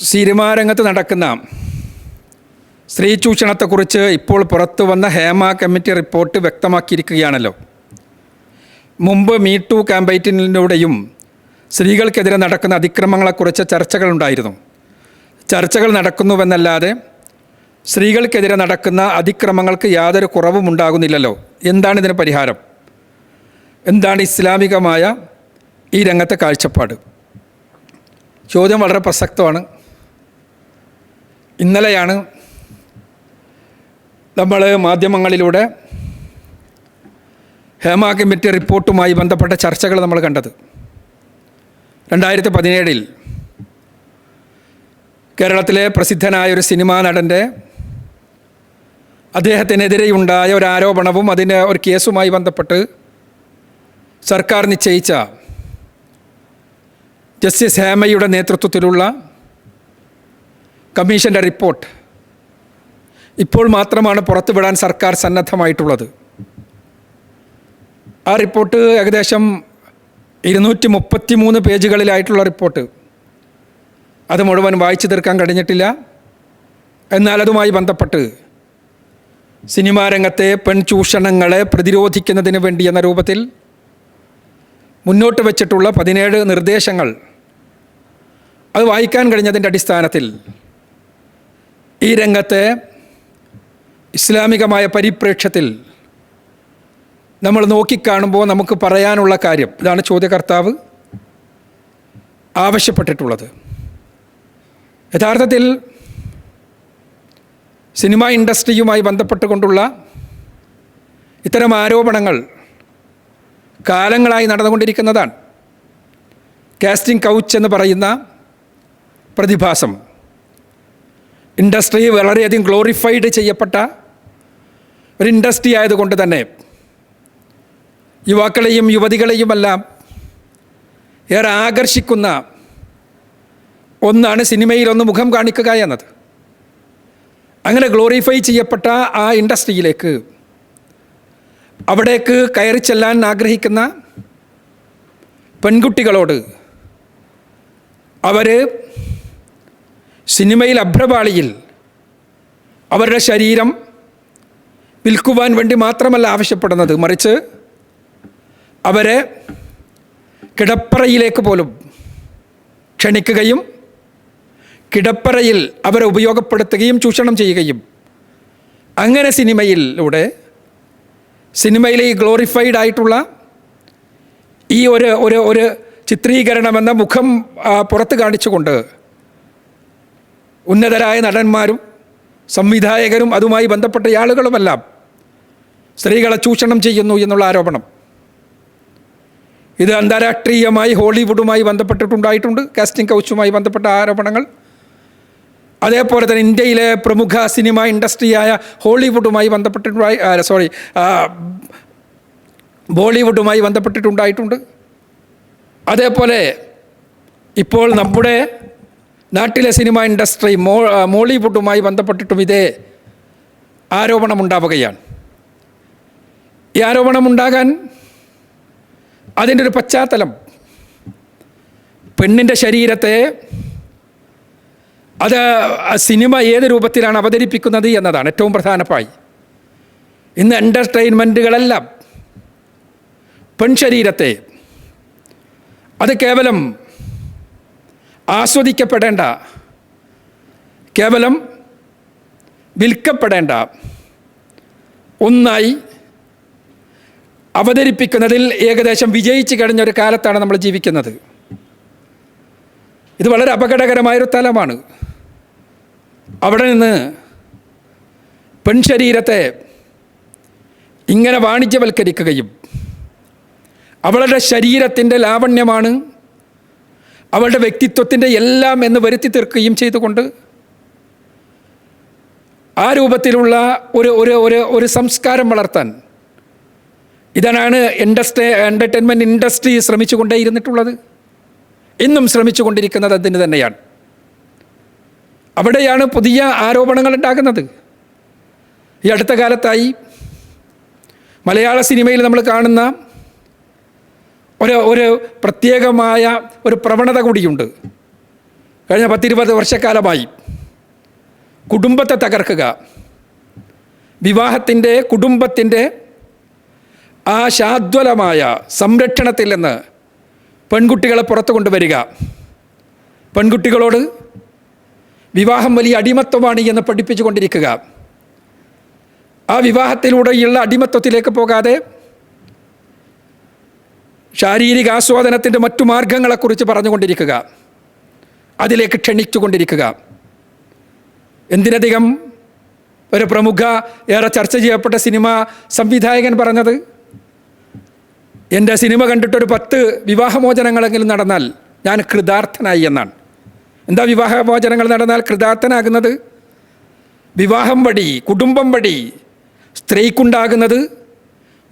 Cinema രംഗത്ത് നടക്കുന്ന സ്ത്രീ ചൂഷണത്തെക്കുറിച്ച് ഇപ്പോൾ പുറത്തു വന്ന ഹേമ കമ്മിറ്റി റിപ്പോർട്ട് വ്യക്തമാക്കിയിരിക്കുകയാണല്ലോ. മുമ്പ് മീ ടു ക്യാമ്പയിനിലൂടെയും സ്ത്രീകൾക്കെതിരെ നടക്കുന്ന അതിക്രമങ്ങളെക്കുറിച്ച് ചർച്ചകളുണ്ടായിരുന്നു. ചർച്ചകൾ നടക്കുന്നുവെന്നല്ലാതെ സ്ത്രീകൾക്കെതിരെ നടക്കുന്ന അതിക്രമങ്ങൾക്ക് യാതൊരു കുറവും ഉണ്ടാകുന്നില്ലല്ലോ. എന്താണ് ഇതിന് പരിഹാരം? എന്താണ് ഇസ്ലാമികമായ ഈ രംഗത്തെ കാഴ്ചപ്പാട്? ചോദ്യം വളരെ പ്രസക്തമാണ്. ഇന്നലെയാണ് നമ്മൾ മാധ്യമങ്ങളിലൂടെ ഹേമ കമ്മിറ്റി റിപ്പോർട്ടുമായി ബന്ധപ്പെട്ട ചർച്ചകൾ നമ്മൾ കണ്ടത്. രണ്ടായിരത്തി പതിനേഴിൽ കേരളത്തിലെ പ്രസിദ്ധനായ ഒരു സിനിമാ നടന്റെ അദ്ദേഹത്തിനെതിരെയുണ്ടായ ഒരു ആരോപണവും അതിന് ഒരു കേസുമായി ബന്ധപ്പെട്ട് സർക്കാർ നിശ്ചയിച്ച ജസ്റ്റിസ് ഹേമയുടെ നേതൃത്വത്തിലുള്ള കമ്മീഷന്റെ റിപ്പോർട്ട്. ഇപ്പോൾ മാത്രമാണ് പുറത്തുവിടാൻ സർക്കാർ സന്നദ്ധമായിട്ടുള്ളത്. ആ റിപ്പോർട്ട് ഏകദേശം ഇരുന്നൂറ്റി മുപ്പത്തി മൂന്ന് പേജുകളിലായിട്ടുള്ള റിപ്പോർട്ട്. അത് മുഴുവൻ വായിച്ചു തീർക്കാൻ കഴിഞ്ഞിട്ടില്ല. എന്നാൽ അതുമായി ബന്ധപ്പെട്ട് സിനിമാ രംഗത്തെ പെൺചൂഷണങ്ങളെ പ്രതിരോധിക്കുന്നതിന് വേണ്ടി എന്ന രൂപത്തിൽ മുന്നോട്ട് വച്ചിട്ടുള്ള പതിനേഴ് നിർദ്ദേശങ്ങൾ അത് വായിക്കാൻ കഴിഞ്ഞതിന്റെ അടിസ്ഥാനത്തിൽ ഈ രംഗത്തെ ഇസ്ലാമികമായ പരിപ്രേക്ഷ്യത്തിൽ നമ്മൾ നോക്കിക്കാണുമ്പോൾ നമുക്ക് പറയാനുള്ള കാര്യം ഇതാണ് ചോദ്യകർത്താവ് ആവശ്യപ്പെട്ടിട്ടുള്ളത്. യഥാർത്ഥത്തിൽ സിനിമ ഇൻഡസ്ട്രിയുമായി ബന്ധപ്പെട്ടുകൊണ്ടുള്ള ഇത്തരം ആരോപണങ്ങൾ കാലങ്ങളായി നടന്നുകൊണ്ടിരിക്കുന്നതാണ്. കാസ്റ്റിംഗ് കൗച്ച് എന്ന് പറയുന്ന പ്രതിഭാസം. ഇൻഡസ്ട്രി വളരെയധികം ഗ്ലോറിഫൈഡ് ചെയ്യപ്പെട്ട ഒരു ഇൻഡസ്ട്രി ആയതുകൊണ്ട് തന്നെ യുവാക്കളെയും യുവതികളെയുമെല്ലാം ഏറെ ആകർഷിക്കുന്ന ഒന്നാണ് സിനിമയിൽ ഒന്ന് മുഖം കാണിക്കുക എന്നത്. അങ്ങനെ ഗ്ലോറിഫൈ ചെയ്യപ്പെട്ട ആ ഇൻഡസ്ട്രിയിലേക്ക് അവിടേക്ക് കയറി ചെല്ലാൻ ആഗ്രഹിക്കുന്ന പെൺകുട്ടികളോട് അവർ സിനിമയിൽ അഭ്രപാളിയിൽ അവരുടെ ശരീരം വിൽക്കുവാൻ വേണ്ടി മാത്രമല്ല ആവശ്യപ്പെടുന്നത്. മറിച്ച് അവരെ കിടപ്പറയിലേക്ക് പോലും ക്ഷണിക്കുകയും കിടപ്പറയിൽ അവരെ ഉപയോഗപ്പെടുത്തുകയും ചൂഷണം ചെയ്യുകയും അങ്ങനെ സിനിമയിലൂടെ സിനിമയിലെ ഈ ഗ്ലോറിഫൈഡ് ആയിട്ടുള്ള ഈ ഒരു ഒരു ഒരു ചിത്രീകരണമെന്ന മുഖം പുറത്ത് കാണിച്ചുകൊണ്ട് ഉന്നതരായ നടന്മാരും സംവിധായകരും അതുമായി ബന്ധപ്പെട്ട ആളുകളുമെല്ലാം സ്ത്രീകളെ ചൂഷണം ചെയ്യുന്നു എന്നുള്ള ആരോപണം. ഇത് അന്താരാഷ്ട്രീയമായി ഹോളിവുഡുമായി ബന്ധപ്പെട്ടിട്ടുണ്ടായിട്ടുണ്ട് കാസ്റ്റിംഗ് കൗച്ചുമായി ബന്ധപ്പെട്ട ആരോപണങ്ങൾ. അതേപോലെ തന്നെ ഇന്ത്യയിലെ പ്രമുഖ സിനിമ ഇൻഡസ്ട്രിയായ ഹോളിവുഡുമായി ബന്ധപ്പെട്ടിട്ടുണ്ടായി സോറി ബോളിവുഡുമായി ബന്ധപ്പെട്ടിട്ടുണ്ടായിട്ടുണ്ട്. അതേപോലെ ഇപ്പോൾ നമ്മുടെ നാട്ടിലെ സിനിമ ഇൻഡസ്ട്രി മോ മോളിവുഡുമായി ബന്ധപ്പെട്ടിട്ടും ഇതേ ആരോപണമുണ്ടാവുകയാണ്. ഈ ആരോപണമുണ്ടാകാൻ അതിന്റെ ഒരു പശ്ചാത്തലം പെണ്ണിന്റെ ശരീരത്തെ അത് സിനിമ ഏത് രൂപത്തിലാണ് അവതരിപ്പിക്കുന്നത് എന്നതാണ് ഏറ്റവും പ്രധാനമായി ഇന്ന് എന്റർടൈൻമെന്റുകളെല്ലാം പെൺശരീരത്തെ അത് കേവലം ആസ്വദിക്കപ്പെടേണ്ട. കേവലം വിൽക്കപ്പെടേണ്ട. ഒന്നായി അവതരിപ്പിക്കുന്നതിൽ ഏകദേശം വിജയിച്ചു കഴിഞ്ഞ ഒരു കാലത്താണ് നമ്മൾ ജീവിക്കുന്നത്. ഇത് വളരെ അപകടകരമായൊരു തലമാണ്. അവിടെ നിന്ന് പെൺശരീരത്തെ ഇങ്ങനെ വാണിജ്യവൽക്കരിക്കുകയും അവളുടെ ശരീരത്തിന്റെ ലാവണ്യമാണ് അവളുടെ വ്യക്തിത്വത്തിന്റെ എല്ലാം എന്ന് വരുത്തി തീർക്കുകയും ചെയ്തുകൊണ്ട് ആ രൂപത്തിലുള്ള ഒരു ഒരു ഒരു ഒരു സംസ്കാരം വളർത്താൻ ഇതാണ് ഇൻഡസ്ട്രി എന്റർടൈൻമെന്റ് ഇൻഡസ്ട്രി ശ്രമിച്ചു ശ്രമിച്ചുകൊണ്ടേയിരുന്നിട്ടുള്ളത് ഇന്നും ശ്രമിച്ചു ശ്രമിച്ചുകൊണ്ടിരിക്കുന്നത് അതിന് തന്നെയാണ്. അവിടെയാണ് പുതിയ ആരോപണങ്ങൾ ഉണ്ടാകുന്നത്. ഈ അടുത്ത കാലത്തായി മലയാള സിനിമയിൽ നമ്മൾ കാണുന്ന ഒരു ഒരു പ്രത്യേകമായ ഒരു പ്രവണത കൂടിയുണ്ട്. കഴിഞ്ഞ പത്തിരുപത് വർഷക്കാലമായി കുടുംബത്തെ തകർക്കുക വിവാഹത്തിന്റെ കുടുംബത്തിന്റെ ആ ശാദ്വലമായ സംരക്ഷണത്തിൽ നിന്ന് പെൺകുട്ടികളെ പുറത്തു കൊണ്ടുവരിക. പെൺകുട്ടികളോട് വിവാഹം വലിയ അടിമത്വമാണ് എന്ന് പഠിപ്പിച്ചു കൊണ്ടിരിക്കുക. ആ വിവാഹത്തിലൂടെയുള്ള അടിമത്വത്തിലേക്ക് പോകാതെ ശാരീരിക ആസ്വാദനത്തിന്റെ മറ്റു മാർഗങ്ങളെക്കുറിച്ച് പറഞ്ഞുകൊണ്ടിരിക്കുക. അതിലേക്ക് ക്ഷണിച്ചുകൊണ്ടിരിക്കുക. എന്തിനധികം ഒരു പ്രമുഖ ഏറെ ചർച്ച ചെയ്യപ്പെട്ട സിനിമ സംവിധായകൻ പറഞ്ഞത്? എന്റെ സിനിമ കണ്ടിട്ടൊരു പത്ത് വിവാഹമോചനങ്ങളെങ്കിലും നടന്നാൽ ഞാൻ കൃതാർത്ഥനായി എന്നാണ്. എന്താ വിവാഹമോചനങ്ങൾ നടന്നാൽ കൃതാർത്ഥനാകുന്നത്? വിവാഹം വഴി കുടുംബം വഴി സ്ത്രീക്കുണ്ടാകുന്നത്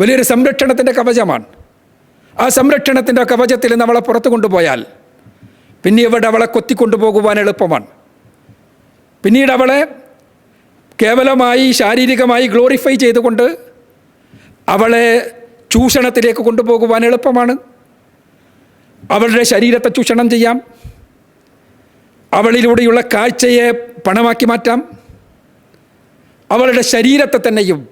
വലിയൊരു സംരക്ഷണത്തിന്റെ കവചമാണ്. ആ സംരക്ഷണത്തിന്റെ കവചത്തിൽ നമ്മളെ പുറത്തു കൊണ്ടുപോയാൽ പിന്നെ ഇവിടെ അവളെ കൊത്തിക്കൊണ്ടുപോകുവാൻ എളുപ്പമാണ്. പിന്നീട് അവളെ കേവലമായി ശാരീരികമായി ഗ്ലോറിഫൈ ചെയ്തുകൊണ്ട് അവളെ ചൂഷണത്തിലേക്ക് കൊണ്ടുപോകുവാൻ എളുപ്പമാണ്. അവളുടെ ശരീരത്തെ ചൂഷണം ചെയ്യാം. അവളിലൂടെയുള്ള കാഴ്ചയെ പണമാക്കി മാറ്റാം. അവളുടെ ശരീരത്തെ തന്നെയും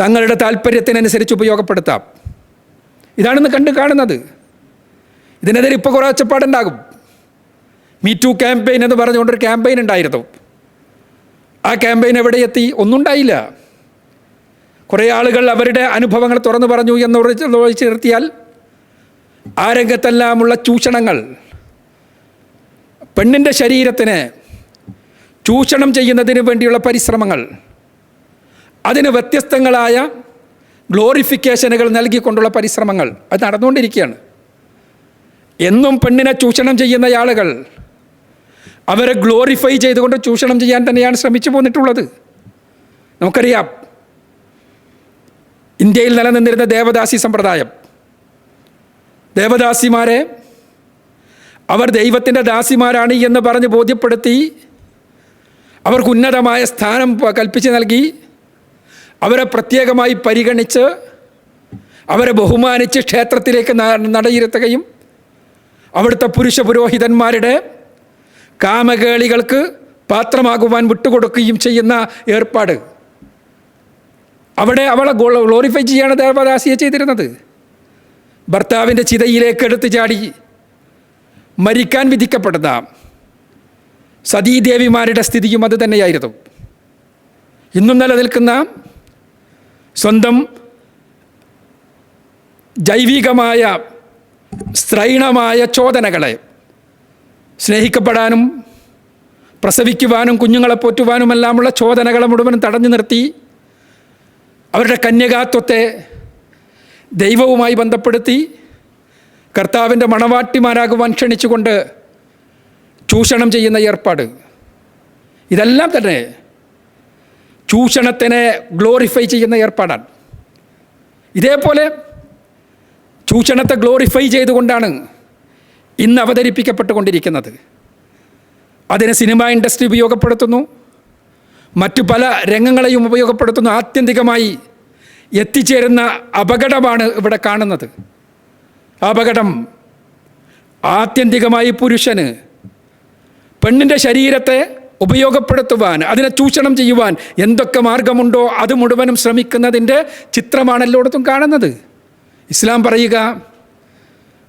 തങ്ങളുടെ താല്പര്യത്തിനനുസരിച്ച് ഉപയോഗപ്പെടുത്താം. ഇതാണെന്ന് കണ്ട് കാണുന്നത്. ഇതിനെതിരെ ഇപ്പോൾ കുറേ ഒച്ചപ്പാടുണ്ടാകും. മീ ടു ക്യാമ്പയിൻ എന്ന് പറഞ്ഞുകൊണ്ടൊരു ക്യാമ്പയിൻ ഉണ്ടായിരുന്നു. ആ ക്യാമ്പയിൻ എവിടെ എത്തി? ഒന്നും ഉണ്ടായില്ല. കുറേ ആളുകൾ അവരുടെ അനുഭവങ്ങൾ തുറന്നു പറഞ്ഞു എന്ന് ഒഴിച്ച് നിർത്തിയാൽ ആ രംഗത്തെല്ലാമുള്ള ചൂഷണങ്ങൾ പെണ്ണിന്റെ ശരീരത്തിന് ചൂഷണം ചെയ്യുന്നതിന് വേണ്ടിയുള്ള പരിശ്രമങ്ങൾ അതിന് വ്യത്യസ്തങ്ങളായ ഗ്ലോറിഫിക്കേഷനുകൾ നൽകിക്കൊണ്ടുള്ള പരിശ്രമങ്ങൾ. അത് നടന്നുകൊണ്ടിരിക്കുകയാണ്. എന്നും പെണ്ണിനെ ചൂഷണം ചെയ്യുന്ന ആളുകൾ അവരെ ഗ്ലോറിഫൈ ചെയ്തുകൊണ്ട് ചൂഷണം ചെയ്യാൻ തന്നെയാണ് ശ്രമിച്ചു പോന്നിട്ടുള്ളത്. നമുക്കറിയാം ഇന്ത്യയിൽ നിലനിന്നിരുന്ന ദേവദാസി സമ്പ്രദായം. ദേവദാസിമാരെ അവർ ദൈവത്തിന്റെ ദാസിമാരാണ് എന്ന് പറഞ്ഞ് ബോധ്യപ്പെടുത്തി അവർക്ക് ഉന്നതമായ സ്ഥാനം കൽപ്പിച്ച് നൽകി അവരെ പ്രത്യേകമായി പരിഗണിച്ച് അവരെ ബഹുമാനിച്ച് ക്ഷേത്രത്തിലേക്ക് നടയിരുത്തുകയും അവിടുത്തെ പുരുഷ പുരോഹിതന്മാരുടെ കാമകേളികൾക്ക് പാത്രമാകുവാൻ വിട്ടുകൊടുക്കുകയും ചെയ്യുന്ന ഏർപ്പാട്. അവിടെ അവളെ ഗ്ലോറിഫൈ ചെയ്യാണ് ദേവദാസിയെ ചെയ്തിരുന്നത്. ഭർത്താവിന്റെ ചിതയിലേക്ക് എടുത്തു ചാടി മരിക്കാൻ വിധിക്കപ്പെടുന്ന സതീദേവിമാരുടെ സ്ഥിതിയും അത് തന്നെയായിരുന്നു. ഇന്നും നിലനിൽക്കുന്ന സ്വന്തം ജൈവികമായ സ്ത്രൈണമായ ചോദനകളെ സ്നേഹിക്കപ്പെടാനും പ്രസവിക്കുവാനും കുഞ്ഞുങ്ങളെ പോറ്റുവാനുമെല്ലാമുള്ള ചോദനകളെ മുഴുവനും തടഞ്ഞു നിർത്തി അവരുടെ കന്യകാത്വത്തെ ദൈവവുമായി ബന്ധപ്പെടുത്തി കർത്താവിന്റെ മണവാട്ടിമാരാകുവാൻ ക്ഷണിച്ചുകൊണ്ട് ചൂഷണം ചെയ്യുന്ന ഏർപ്പാട്. ഇതെല്ലാം തന്നെ ചൂഷണത്തിനെ ഗ്ലോറിഫൈ ചെയ്യുന്ന ഏർപ്പാടാണ്. ഇതേപോലെ ചൂഷണത്തെ ഗ്ലോറിഫൈ ചെയ്തുകൊണ്ടാണ് ഇന്ന് അവതരിപ്പിക്കപ്പെട്ടുകൊണ്ടിരിക്കുന്നത്. അതിനെ സിനിമ ഇൻഡസ്ട്രി ഉപയോഗപ്പെടുത്തുന്നു. മറ്റു പല രംഗങ്ങളെയും ഉപയോഗപ്പെടുത്തുന്നു. ആത്യന്തികമായി എത്തിച്ചേരുന്ന അപകടമാണ് ഇവിടെ കാണുന്നത്. അപകടം ആത്യന്തികമായി പുരുഷന് പെണ്ണിന്റെ ശരീരത്തെ ഉപയോഗപ്പെടുത്തുവാൻ അതിനെ ചൂഷണം ചെയ്യുവാൻ എന്തൊക്കെ മാർഗമുണ്ടോ അത് മുഴുവനും ശ്രമിക്കുന്നതിന്റെ ചിത്രമാണ് എല്ലായിടത്തും കാണുന്നത്. ഇസ്ലാം പറയുക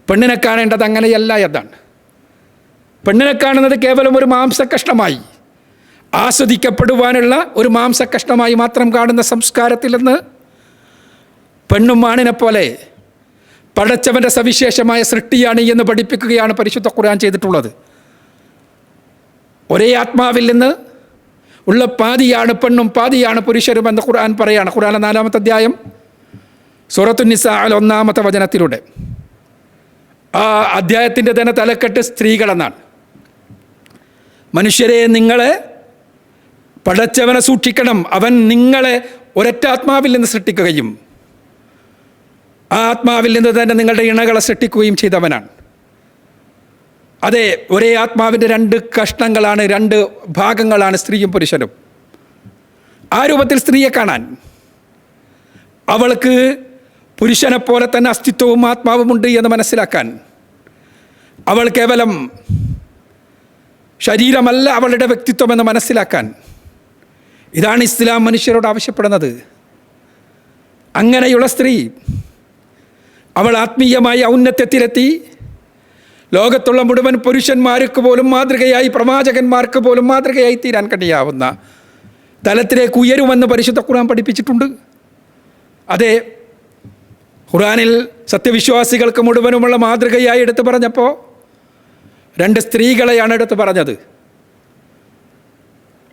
പെണ്ണിനെ കാണേണ്ടത് അങ്ങനെയല്ല എന്നാണ്. പെണ്ണിനെ കാണുന്നത് കേവലം ഒരു മാംസകഷ്ണമായി ആസ്വദിക്കപ്പെടുവാനുള്ള ഒരു മാംസകഷ്ണമായി മാത്രം കാണുന്ന സംസ്കാരത്തിൽ നിന്ന് പെണ്ണും മാണിനെ പോലെ പടച്ചവന്റെ സവിശേഷമായ സൃഷ്ടിയാണ് എന്ന് പഠിപ്പിക്കുകയാണ് പരിശുദ്ധ ഖുർആൻ ചെയ്തിട്ടുള്ളത്. ഒരേ ആത്മാവിൽ നിന്ന് ഉള്ള പാതിയാണ് പെണ്ണും പാതിയാണ് പുരുഷരും എന്ന് ഖുർആൻ പറയാണ്. ഖുർആൻ നാലാമത്തെ അധ്യായം സൂറത്തുനിസാൽ ഒന്നാമത്തെ വചനത്തിലൂടെ. ആ അധ്യായത്തിന്റെ തന്നെ തലക്കെട്ട് സ്ത്രീകളെന്നാണ്. മനുഷ്യരെ നിങ്ങളെ പടച്ചവനെ സൂക്ഷിക്കണം. അവൻ നിങ്ങളെ ഒരൊറ്റ ആത്മാവിൽ നിന്ന് സൃഷ്ടിക്കുകയും ആ ആത്മാവിൽ നിന്ന് തന്നെ നിങ്ങളുടെ ഇണകളെ സൃഷ്ടിക്കുകയും ചെയ്തവനാണ്. അതെ ഒരേ ആത്മാവിന്റെ രണ്ട് കഷ്ണങ്ങളാണ് രണ്ട് ഭാഗങ്ങളാണ് സ്ത്രീയും പുരുഷനും. ആ രൂപത്തിൽ സ്ത്രീയെ കാണാൻ. അവൾക്ക് പുരുഷനെ പോലെ തന്നെ അസ്തിത്വവും ആത്മാവുമുണ്ട് എന്ന് മനസ്സിലാക്കാൻ. അവൾ കേവലം ശരീരമല്ല അവളുടെ വ്യക്തിത്വമെന്ന് മനസ്സിലാക്കാൻ. ഇതാണ് ഇസ്ലാം മനുഷ്യരോട് ആവശ്യപ്പെടുന്നത്. അങ്ങനെയുള്ള സ്ത്രീ അവൾ ആത്മീയമായി ഔന്നത്യത്തിലെത്തി ലോകത്തുള്ള മുഴുവൻ പുരുഷന്മാർക്ക് പോലും മാതൃകയായി പ്രവാചകന്മാർക്ക് പോലും മാതൃകയായി തീരാൻ കഴിയാവുന്ന തലത്തിലേക്ക് ഉയരുമെന്ന് പരിശുദ്ധ ഖുർആൻ പഠിപ്പിച്ചിട്ടുണ്ട്. അതെ ഖുറാനിൽ സത്യവിശ്വാസികൾക്ക് മുഴുവനുമുള്ള മാതൃകയായി എടുത്തു പറഞ്ഞപ്പോൾ രണ്ട് സ്ത്രീകളെയാണ് എടുത്തു പറഞ്ഞത്.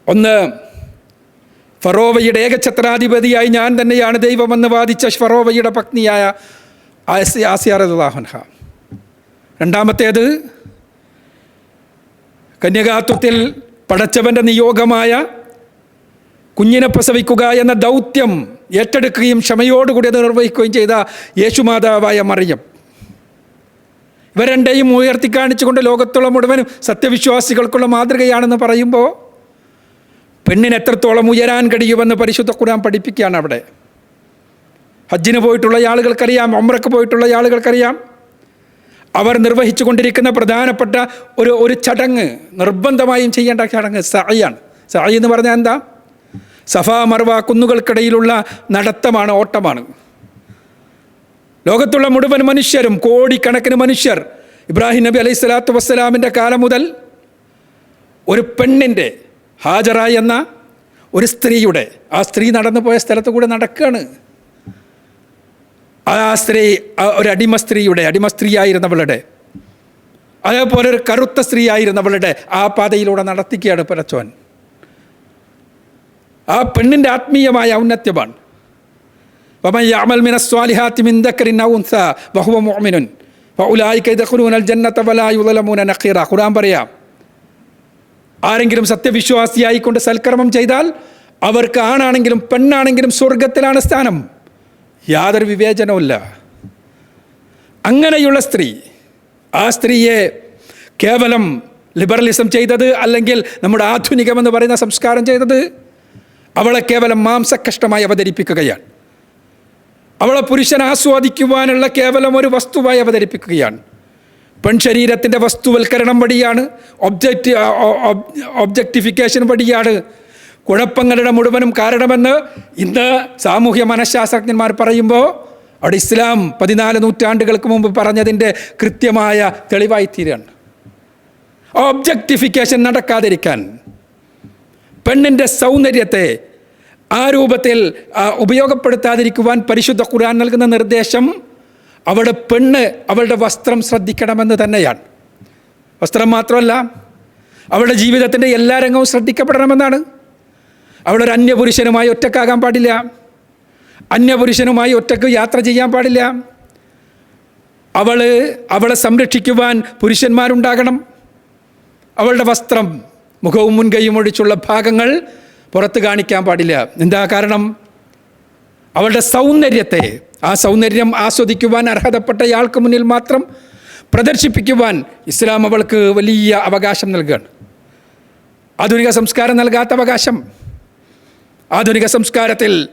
ഒന്ന് ഫറോവയുടെ ഏകഛത്രാധിപതിയായി ഞാൻ തന്നെയാണ് ദൈവമെന്ന് വാദിച്ച ഫറോവയുടെ പത്നിയായ ആസിയാർ ആസിയാറുല്ലാഹൻഹ രണ്ടാമത്തേത് കന്യകാത്വത്തിൽ പടച്ചവന്റെ നിയോഗമായ കുഞ്ഞിനെ പ്രസവിക്കുക എന്ന ദൗത്യം ഏറ്റെടുക്കുകയും ക്ഷമയോടുകൂടി അത് നിർവഹിക്കുകയും ചെയ്ത യേശുമാതാവായ മറിയം. ഇവ രണ്ടെയും ഉയർത്തി കാണിച്ചുകൊണ്ട് ലോകത്തുള്ള മുഴുവനും സത്യവിശ്വാസികൾക്കുള്ള മാതൃകയാണെന്ന് പറയുമ്പോൾ പെണ്ണിന് എത്രത്തോളം ഉയരാൻ കഴിയുമെന്ന് പരിശുദ്ധ ഖുർആൻ പഠിപ്പിക്കുകയാണ് അവിടെ. ഹജ്ജിന് പോയിട്ടുള്ള ആളുകൾക്കറിയാം ഒമ്രക്ക് പോയിട്ടുള്ള ആളുകൾക്കറിയാം. അവർ നിർവഹിച്ചുകൊണ്ടിരിക്കുന്ന പ്രധാനപ്പെട്ട ഒരു ഒരു ചടങ്ങ് നിർബന്ധമായും ചെയ്യേണ്ട ചടങ്ങ് സഅയാണ് സഅ എന്ന് പറഞ്ഞാൽ എന്താ? സഫ മർവ കുന്നുകൾക്കിടയിലുള്ള നടത്തമാണ് ഓട്ടമാണ്. ലോകത്തുള്ള മുഴുവൻ മനുഷ്യരും കോടിക്കണക്കിന് മനുഷ്യർ ഇബ്രാഹിം നബി അലൈഹി സ്വലാത്തു വസ്സലാമിന്റെ കാലം മുതൽ ഒരു പെണ്ണിന്റെ ഹാജറ എന്ന ഒരു സ്ത്രീയുടെ ആ സ്ത്രീ നടന്നു പോയ സ്ഥലത്ത് കൂടെ നടക്കുകയാണ്. ആ സ്ത്രീ ഒരു അടിമ സ്ത്രീയുടെ അടിമ സ്ത്രീയായിരുന്നവളുടെ അതേപോലെ ഒരു കറുത്ത സ്ത്രീയായിരുന്നവളുടെ ആ പാതയിലൂടെ നടത്തിക്കുകയാണ് പരച്ചോൻ. ആ പെണ്ണിന്റെ ആത്മീയമായ ഔന്നത്യമാണ്. പറയാം ആരെങ്കിലും സത്യവിശ്വാസിയായിക്കൊണ്ട് സൽക്കർമ്മം ചെയ്താൽ അവർക്ക് ആണാണെങ്കിലും പെണ്ണാണെങ്കിലും സ്വർഗത്തിലാണ് സ്ഥാനം. യാതൊരു വിവേചനവുമില്ല അങ്ങനെയുള്ള സ്ത്രീ ആ സ്ത്രീയെ കേവലം ലിബറലിസം ചെയ്തത് അല്ലെങ്കിൽ നമ്മുടെ ആധുനികമെന്ന് പറയുന്ന സംസ്കാരം ചെയ്തത് അവളെ കേവലം മാംസകഷ്ടമായി അവതരിപ്പിക്കുകയാണ്. അവളെ പുരുഷൻ ആസ്വാദിക്കുവാനുള്ള കേവലം ഒരു വസ്തുവായി അവതരിപ്പിക്കുകയാണ്. പെൺശരീരത്തിന്റെ വസ്തുവൽക്കരണം വഴിയാണ് ഒബ്ജക്റ്റ് ഒബ്ജക്റ്റിഫിക്കേഷൻ വഴിയാണ് കുഴപ്പങ്ങളുടെ മുഴുവനും കാരണമെന്ന് ഇന്ന് സാമൂഹ്യ മനഃശാസ്ത്രജ്ഞന്മാർ പറയുമ്പോൾ അവിടെ ഇസ്ലാം പതിനാല് നൂറ്റാണ്ടുകൾക്ക് മുമ്പ് പറഞ്ഞതിന്റെ കൃത്യമായ തെളിവായി തീരുകയാണ് ഒബ്ജക്റ്റിഫിക്കേഷൻ നടക്കാതിരിക്കാൻ പെണ്ണിന്റെ സൗന്ദര്യത്തെ ആ രൂപത്തിൽ ഉപയോഗപ്പെടുത്താതിരിക്കുവാൻ പരിശുദ്ധ ഖുർആൻ നൽകുന്ന നിർദ്ദേശം അവിടെ പെണ്ണ് അവളുടെ വസ്ത്രം ശ്രദ്ധിക്കണമെന്ന് തന്നെയാണ്. വസ്ത്രം മാത്രമല്ല അവളുടെ ജീവിതത്തിന്റെ എല്ലാ രംഗവും ശ്രദ്ധിക്കപ്പെടണമെന്നാണ്. അവളൊരു അന്യപുരുഷനുമായി ഒറ്റക്കാകാൻ പാടില്ല. അന്യപുരുഷനുമായി ഒറ്റയ്ക്ക് യാത്ര ചെയ്യാൻ പാടില്ല. അവൾ അവളെ സംരക്ഷിക്കുവാൻ പുരുഷന്മാരുണ്ടാകണം. അവളുടെ വസ്ത്രം മുഖവും മുൻകൈയും ഒഴിച്ചുള്ള ഭാഗങ്ങൾ പുറത്ത് കാണിക്കാൻ പാടില്ല. എന്താ കാരണം? അവളുടെ സൗന്ദര്യത്തെ ആ സൗന്ദര്യം ആസ്വദിക്കുവാൻ അർഹതപ്പെട്ടയാൾക്ക് മുന്നിൽ മാത്രം പ്രദർശിപ്പിക്കുവാൻ ഇസ്ലാം അവൾക്ക് വലിയ അവകാശം നൽകുകയാണ് ആധുനിക സംസ്കാരം നൽകാത്ത അവകാശം. ആധുനിക സംസ്കാരത്തിൽ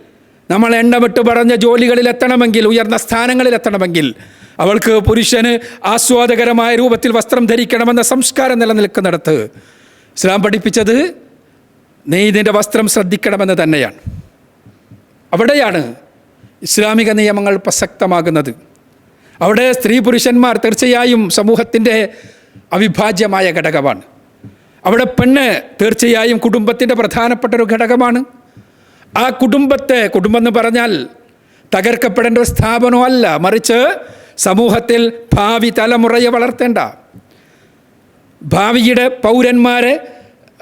നമ്മൾ എണ്ണമിട്ട് പറഞ്ഞ ജോലികളിൽ എത്തണമെങ്കിൽ ഉയർന്ന സ്ഥാനങ്ങളിൽ എത്തണമെങ്കിൽ അവൾക്ക് പുരുഷന് ആസ്വാദകരമായ രൂപത്തിൽ വസ്ത്രം ധരിക്കണമെന്ന സംസ്കാരം നിലനിൽക്കുന്നിടത്ത് ഇസ്ലാം പഠിപ്പിച്ചത് നീ ഇതിന്റെ വസ്ത്രം ശ്രദ്ധിക്കണമെന്ന് തന്നെയാണ്. അവിടെയാണ് ഇസ്ലാമിക നിയമങ്ങൾ പ്രസക്തമാകുന്നത്. അവിടെ സ്ത്രീ പുരുഷന്മാർ തീർച്ചയായും സമൂഹത്തിന്റെ അവിഭാജ്യമായ ഘടകമാണ്. അവിടെ പെണ്ണ് തീർച്ചയായും കുടുംബത്തിന്റെ പ്രധാനപ്പെട്ട ഒരു ഘടകമാണ്. ആ കുടുംബത്തെ കുടുംബം എന്ന് പറഞ്ഞാൽ തകർക്കപ്പെടേണ്ട ഒരു സ്ഥാപനമല്ല മറിച്ച് സമൂഹത്തിൽ ഭാവി തലമുറയെ വളർത്തേണ്ട. ഭാവിയുടെ പൗരന്മാരെ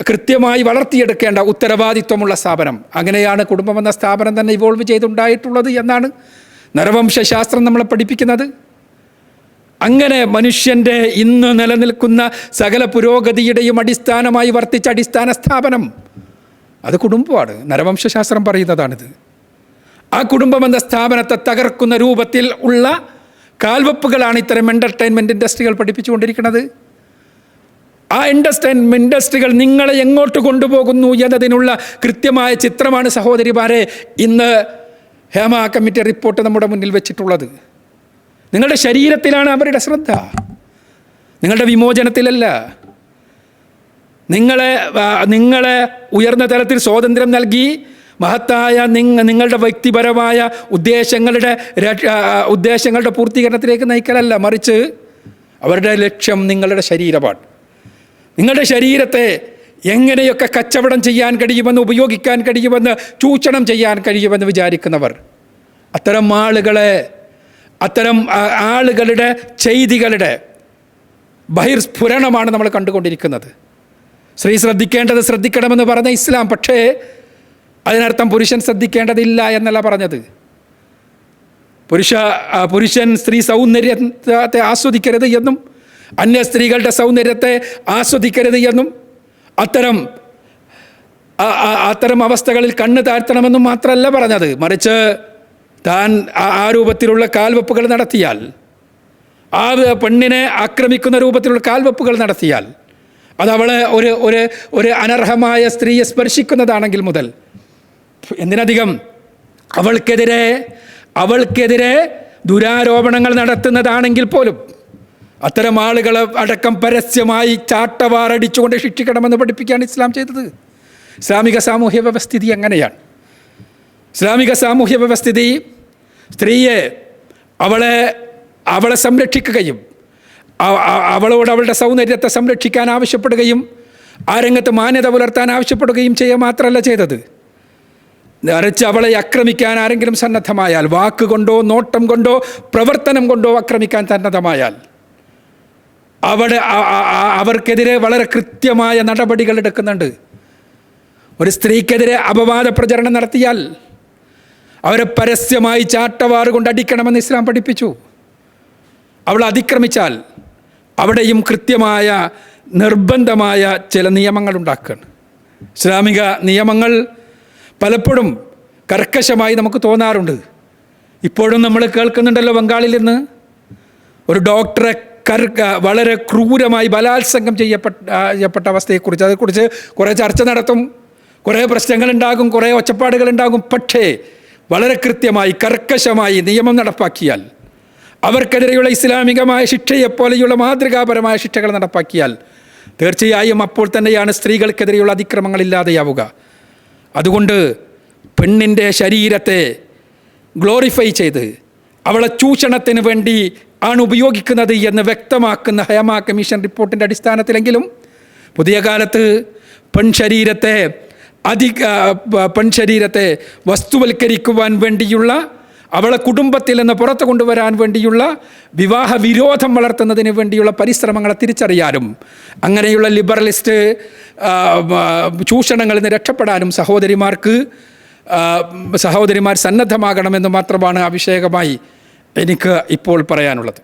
കൃത്യമായി വളർത്തിയെടുക്കേണ്ട ഉത്തരവാദിത്വമുള്ള സ്ഥാപനം. അങ്ങനെയാണ് കുടുംബം എന്ന സ്ഥാപനം തന്നെ ഇവോൾവ് ചെയ്തുണ്ടായിട്ടുള്ളത് എന്നാണ് നരവംശാസ്ത്രം നമ്മളെ പഠിപ്പിക്കുന്നത്. അങ്ങനെ മനുഷ്യന്റെ ഇന്ന് നിലനിൽക്കുന്ന സകല പുരോഗതിയുടെയും അടിസ്ഥാനമായി വർത്തിച്ച അടിസ്ഥാന സ്ഥാപനം അത് കുടുംബമാണ്. നരവംശാസ്ത്രം പറയുന്നതാണിത്. ആ കുടുംബം എന്ന സ്ഥാപനത്തെ തകർക്കുന്ന രൂപത്തിൽ ഉള്ള കാൽവെപ്പുകളാണ് ഇത്തരം എന്റർടൈൻമെന്റ് ഇൻഡസ്ട്രികൾ പഠിപ്പിച്ചുകൊണ്ടിരിക്കുന്നത്. ആ ഇൻഡസ്ട്രൈൻമെന്റ് ഇൻഡസ്ട്രികൾ നിങ്ങളെ എങ്ങോട്ട് കൊണ്ടുപോകുന്നു എന്നതിനുള്ള കൃത്യമായ ചിത്രമാണ് സഹോദരിമാരെ ഇന്ന് ഹേമ കമ്മിറ്റി റിപ്പോർട്ട് നമ്മുടെ മുന്നിൽ വെച്ചിട്ടുള്ളത്. നിങ്ങളുടെ ശരീരത്തിലാണ് അവരുടെ ശ്രദ്ധ. നിങ്ങളുടെ വിമോചനത്തിലല്ല. നിങ്ങളെ നിങ്ങളെ ഉയർന്ന തലത്തിൽ സ്വാതന്ത്ര്യം നൽകി മഹത്തായ നിങ്ങ നിങ്ങളുടെ വ്യക്തിപരമായ ഉദ്ദേശങ്ങളുടെ ഉദ്ദേശങ്ങളുടെ പൂർത്തീകരണത്തിലേക്ക് നയിക്കലല്ല മറിച്ച് അവരുടെ ലക്ഷ്യം നിങ്ങളുടെ ശരീരമാണ്. നിങ്ങളുടെ ശരീരത്തെ എങ്ങനെയൊക്കെ കച്ചവടം ചെയ്യാൻ കഴിയുമെന്ന് ഉപയോഗിക്കാൻ കഴിയുമെന്ന് ചൂഷണം ചെയ്യാൻ കഴിയുമെന്ന് വിചാരിക്കുന്നവർ അത്തരം ആളുകളെ അത്തരം ആളുകളുടെ ചെയ്തികളുടെ ബഹിർസ്ഫുരണമാണ് നമ്മൾ കണ്ടുകൊണ്ടിരിക്കുന്നത്. സ്ത്രീ ശ്രദ്ധിക്കേണ്ടത് ശ്രദ്ധിക്കണമെന്ന് പറഞ്ഞ ഇസ്ലാം പക്ഷേ അതിനർത്ഥം പുരുഷൻ ശ്രദ്ധിക്കേണ്ടതില്ല എന്നല്ല പറഞ്ഞത്. പുരുഷ പുരുഷൻ സ്ത്രീ സൗന്ദര്യത്തെ ആസ്വദിക്കരുത് എന്നും അന്യ സ്ത്രീകളുടെ സൗന്ദര്യത്തെ ആസ്വദിക്കരുത് എന്നും അത്തരം അത്തരം അവസ്ഥകളിൽ കണ്ണ് താഴ്ത്തണമെന്നും മാത്രമല്ല പറഞ്ഞത്. മറിച്ച് താൻ ആ രൂപത്തിലുള്ള കാൽവെപ്പുകൾ നടത്തിയാൽ ആ പെണ്ണിനെ ആക്രമിക്കുന്ന രൂപത്തിലുള്ള കാൽവെപ്പുകൾ നടത്തിയാൽ അത് അവളെ ഒരു ഒരു ഒരു അനർഹമായ സ്ത്രീയെ സ്പർശിക്കുന്നതാണെങ്കിൽ മുതൽ എന്തിനധികം അവൾക്കെതിരെ അവൾക്കെതിരെ ദുരാരോപണങ്ങൾ നടത്തുന്നതാണെങ്കിൽ പോലും അത്തരം ആളുകളെ അടക്കം പരസ്യമായി ചാട്ടവാറടിച്ചുകൊണ്ട് ശിക്ഷിക്കണമെന്ന് പഠിപ്പിക്കുകയാണ് ഇസ്ലാം ചെയ്തത്. ഇസ്ലാമിക സാമൂഹ്യ വ്യവസ്ഥിതി എങ്ങനെയാണ്? ഇസ്ലാമിക സാമൂഹ്യ വ്യവസ്ഥിതി സ്ത്രീയെ അവളെ അവളെ സംരക്ഷിക്കുകയും അവളോട് അവളുടെ സൗന്ദര്യത്തെ സംരക്ഷിക്കാൻ ആവശ്യപ്പെടുകയും ആ രംഗത്ത് മാന്യത പുലർത്താൻ ആവശ്യപ്പെടുകയും ചെയ്യുക മാത്രമല്ല ചെയ്തത്. നിറച്ച് അവളെ ആക്രമിക്കാൻ ആരെങ്കിലും സന്നദ്ധമായാൽ വാക്കുകൊണ്ടോ നോട്ടം കൊണ്ടോ പ്രവർത്തനം കൊണ്ടോ ആക്രമിക്കാൻ സന്നദ്ധമായാൽ അവിടെ അവർക്കെതിരെ വളരെ കൃത്യമായ നടപടികൾ എടുക്കുന്നുണ്ട്. ഒരു സ്ത്രീക്കെതിരെ അപവാദ പ്രചരണം നടത്തിയാൽ അവരെ പരസ്യമായി ചാട്ടവാറ് കൊണ്ട് അടിക്കണമെന്ന് ഇസ്ലാം പഠിപ്പിച്ചു. അവൾ അതിക്രമിച്ചാൽ അവിടെയും കൃത്യമായ നിർബന്ധമായ ചില നിയമങ്ങൾ ഉണ്ടാക്കുകയാണ് ഇസ്ലാമിക നിയമങ്ങൾ പലപ്പോഴും കർക്കശമായി നമുക്ക് തോന്നാറുണ്ട്. ഇപ്പോഴും നമ്മൾ കേൾക്കുന്നുണ്ടല്ലോ ബംഗാളിൽ നിന്ന് ഒരു ഡോക്ടറെ കർക്ക വളരെ ക്രൂരമായി ബലാത്സംഗം ചെയ്യപ്പെട്ട ചെയ്യപ്പെട്ട അവസ്ഥയെക്കുറിച്ച് അതേക്കുറിച്ച് കുറേ ചർച്ച നടത്തും. കുറേ പ്രശ്നങ്ങളുണ്ടാകും കുറേ ഒച്ചപ്പാടുകളുണ്ടാകും. പക്ഷേ വളരെ കൃത്യമായി കർക്കശമായി നിയമം നടപ്പാക്കിയാൽ അവർക്കെതിരെയുള്ള ഇസ്ലാമികമായ ശിക്ഷയെപ്പോലെയുള്ള മാതൃകാപരമായ ശിക്ഷകൾ നടപ്പാക്കിയാൽ തീർച്ചയായും അപ്പോൾ തന്നെയാണ് സ്ത്രീകൾക്കെതിരെയുള്ള അതിക്രമങ്ങൾ ഇല്ലാതെയാവുക. അതുകൊണ്ട് പെണ്ണിന്റെ ശരീരത്തെ ഗ്ലോറിഫൈ ചെയ്ത് അവളെ ചൂഷണത്തിന് വേണ്ടി ആണ് ഉപയോഗിക്കുന്നത് എന്ന് വ്യക്തമാക്കുന്ന ഹയമ കമ്മീഷൻ റിപ്പോർട്ടിന്റെ അടിസ്ഥാനത്തിലെങ്കിലും പുതിയ കാലത്ത് പെൺശരീരത്തെ അധിക പെൺശരീരത്തെ വസ്തുവൽക്കരിക്കുവാൻ വേണ്ടിയുള്ള അവളെ കുടുംബത്തിൽ നിന്ന് പുറത്തു കൊണ്ടുവരാൻ വേണ്ടിയുള്ള വിവാഹ വിരോധം വളർത്തുന്നതിന് വേണ്ടിയുള്ള പരിശ്രമങ്ങളെ തിരിച്ചറിയാനും അങ്ങനെയുള്ള ലിബറലിസ്റ്റ് ചൂഷണങ്ങളിൽ നിന്ന് രക്ഷപ്പെടാനും സഹോദരിമാർക്ക് സഹോദരിമാർ സന്നദ്ധമാകണമെന്ന് മാത്രമാണ് അഭിഷേകമായി എനിക്ക് ഇപ്പോൾ പറയാനുള്ളത്.